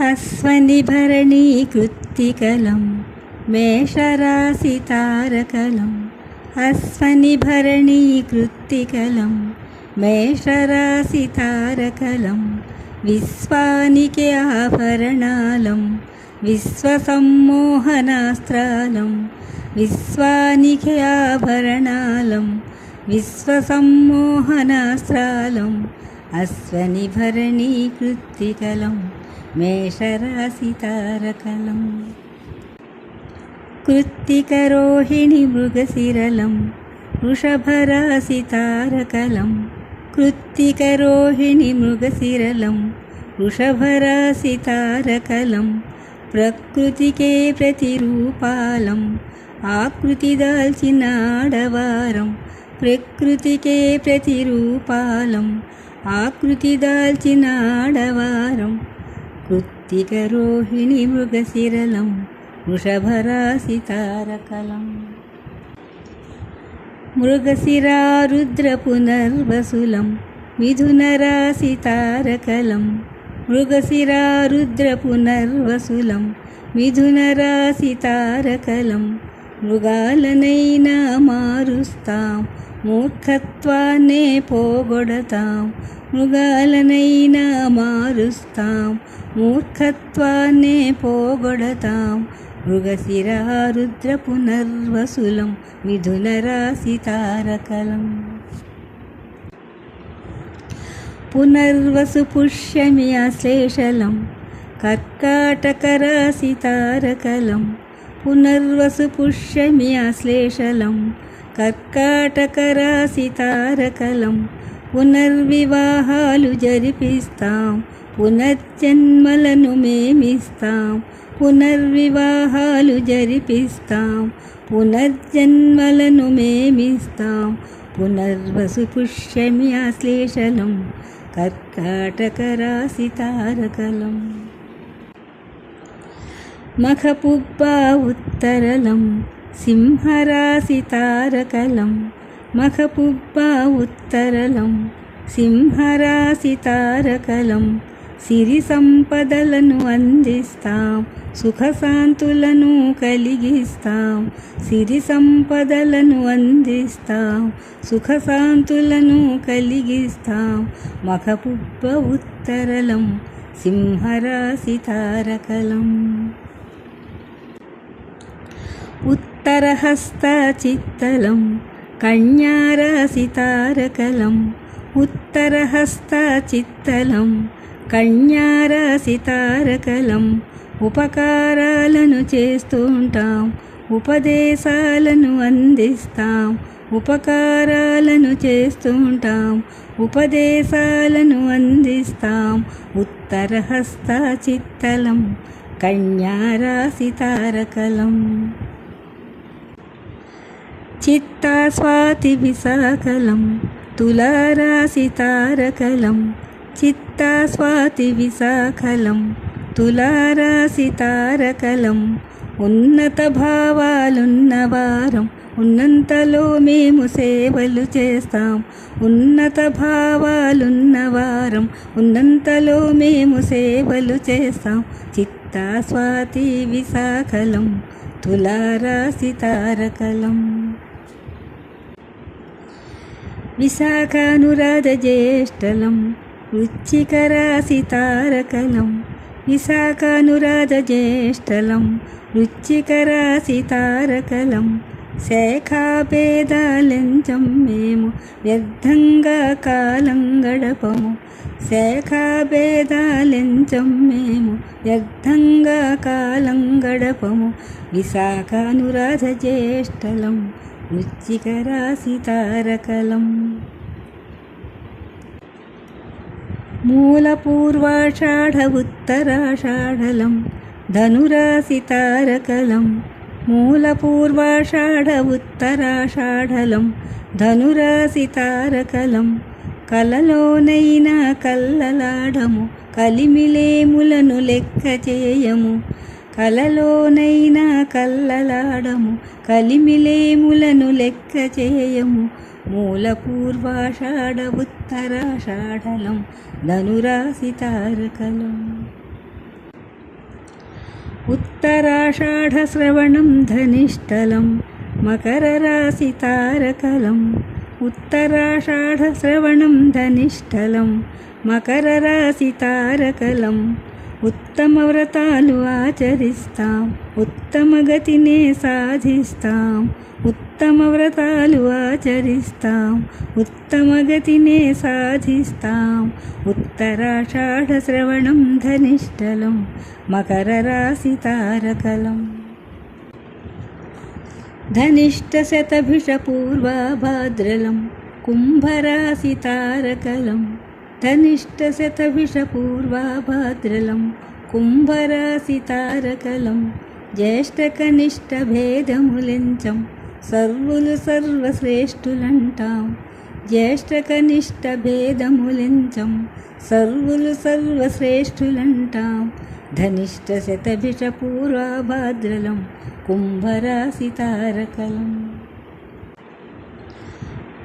అశ్వనిభరణీ కృత్తికలం మేషరాశితారకలం అశ్వనిభరణీ కృత్తికలం మేషరాశితారకలం విశ్వానికి ఆభరణాలం విశ్వసమ్మోహనాస్త్రాలం విశ్వానికి ఆభరణాలం విశ్వసమ్మోహనాస్త్రాలం అశ్వనిభరణీ కృత్తికలం మేషరాశితారకలం. కృత్తికరోహిణి మృగశిరలం. వృషభరాశి వృషభరాశితారకలం. కృత్తికరోహిణి మృగశిరలం. వృషభరాశి తారకలం ప్రకృతికే ప్రతిరూపాలం. ఆకృతి దాల్చిన ఆడవారం. ప్రకృతికే ప్రతిరూపాలం. ఆకృతి దాల్చిన ఆడవారం. కృత్తిక రోహిణి మృగశిరలం వృషభరాశి తారకలం. రుద్ర పునర్వసులం మిథునరాశితారకలం మృగశిరా రుద్ర పునర్వసులం మిథునరాశితారకలం మృగాలనైనా మారుస్తాం మూర్ఖత్వాన్నే పోగొడతాం మృగాలనైనా మారుస్తాం. మూర్ఖత్వాన్నే పోగొడతాం మృగశిరారుద్ర పునర్వసులం మిథున రాశి తారకలం. పునర్వసు పుష్యమి అశ్లేషలం కర్కాటకరాశితారకలం పునర్వసు పుష్యమి అశ్లేషలం కర్కాటకరాశితారకలం పునర్వివాహాలు జరిపిస్తాం పునర్జన్మలను మేమిస్తాం పునర్వివాహాలు జరిపిస్తాం పునర్జన్మలను మేమిస్తాం. పునర్వసు పుష్యమి ఆశ్లేషలం కర్కాటకరాశితారకలం మఖపుబ్బా ఉత్తరలం సింహరాశి తారకలం మఖపుబ్బా ఉత్తరలం సింహరాశి తారకలం సిరి సంపదలను అందిస్తాం సుఖశాంతులను కలిగిస్తాం సిరి సంపదలను అందిస్తాం సుఖశాంతులను కలిగిస్తాం మఖపుబ్బ ఉత్తరలం సింహరాశి సింహరాశితారకలం ఉత్తరహస్తచిత్తలం కన్యారసితారకలం ఉత్తరహస్తచిత్తలం కన్యారసితారకలం ఉపకారాలను చేస్తుంటాం ఉపదేశాలను అందిస్తాం ఉపకారాలను చేస్తుంటాం ఉపదేశాలను అందిస్తాం. ఉత్తరహస్త చిత్తలం కన్యారాశి తారకలం ఉత్తరహస్తచిత్తలం కన్యారాశితారకలం తులారాశి తారకలం తులారాశితారకలం చిత్తాస్వాతి విశాఖలం తులారాశితారకలం ఉన్నత భావాలున్నవారం ఉన్నంతలో మేము సేవలు చేస్తాం। ఉన్నత భావాలున్నవారం ఉన్నంతలో మేము సేవలు చేస్తాం। చిత్తాస్వాతి విశాఖలం తులారాశి తారకలం విశాఖానురాధజ్యేష్టలం వృచ్చికరాశితారకలం విశాఖానురాధజ్యేష్టలం తారకలం శాఖాభేదాలెంచం మేము వ్యర్థంగా కాలం గడపము. శాఖాభేదాలెంచం మేము వ్యర్థంగా కాలం గడపము. విశాఖానురాధ జ్యేష్టలం వృచ్చికరాశితారకలం. మూలపూర్వాషాఢ ఉత్తరాషాఢలం. ధనురాశి తారకలం మూలపూర్వాషాఢ ఉత్తరాషాఢలం. ధనురాశి తారకలం కలలోనైనా కల్లలాడము. కలిమిలేములను లెక్క చేయము కలలోనైనా కల్లలాడము కలిమిలేములను లెక్క చేయము మూల పూర్వాషాఢ ఉత్తరాషాఢలం ధనురాశి తారకలం उत्तराषाढश्रवणं धनिष्ठलं मकरराशितारकलम् उत्तराषाढश्रवणं धनिष्ठलं ఉత్తమ వ్రతాలు ఆచరిస్తాం ఉత్తమ గతినే సాధిస్తాం ఉత్తమ వ్రతాలు ఆచరిస్తాం ఉత్తమ గతినే సాధిస్తాం. ఉత్తరాషాఢ శ్రవణం ధనిష్టలం మకర రాశి తారకలం. ధనిష్టశతభిషపూర్వాభాద్రలం కుంభరాశి తారకలం ధనిష్టశతభిషపూర్వాభాద్రలం కుంభరాశి తారకలం జ్యేష్ఠకనిష్టభేదములెంచం సర్వులు సర్వశ్రేష్ఠులంటాం. జ్యేష్ఠకనిష్ట భేదములెంచం సర్వులు సర్వశ్రేష్ఠులంటాం. ధనిష్ట శతభిష పూర్వాభాద్రలం కుంభరాశి తారకలం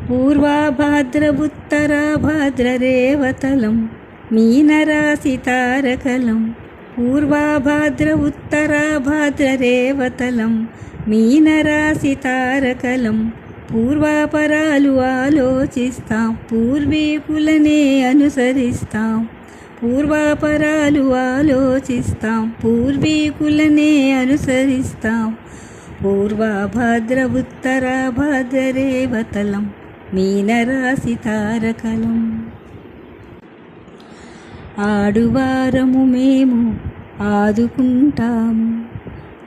పూర్వాభాద్రవుత్తరాభాద్రరేవతలం మీనరాశి తారకలం పూర్వాభాద్ర ఉత్తరాభాద్రరేవతలం మీనరాశి తారకలం పూర్వాపరాలు ఆలోచిస్తాం పూర్వీకులనే అనుసరిస్తాం. పూర్వాపరాలు ఆలోచిస్తాం పూర్వీకులనే అనుసరిస్తాం. పూర్వాభాద్ర ఉత్తరాభాద్రరేవతలం మీనరాశి తారకలం ఆడువారము మేము ఆదుకుంటాము.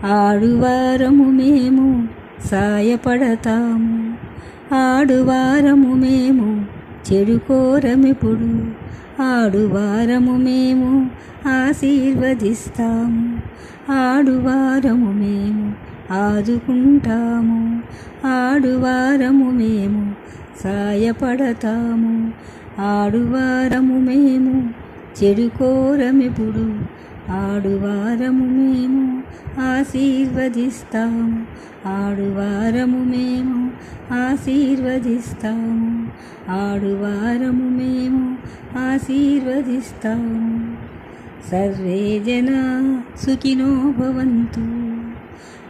ఆడువారము మేము సాయపడతాము. ఆడువారము మేము చెడుకోరమిప్పుడు ఆడువారము మేము ఆశీర్వదిస్తాము. ఆడువారము మేము ఆదుకుంటాము ఆడువారము మేము సాయపడతాము. ఆడువారము మేము చెడుకోరమిప్పుడు ఆడువారము మేము ఆశీర్వదిస్తాము. ఆడువారము మేము ఆశీర్వదిస్తాము. ఆడువారము మేము ఆశీర్వదిస్తాము. సర్వే జనా సుఖినో భవంతు.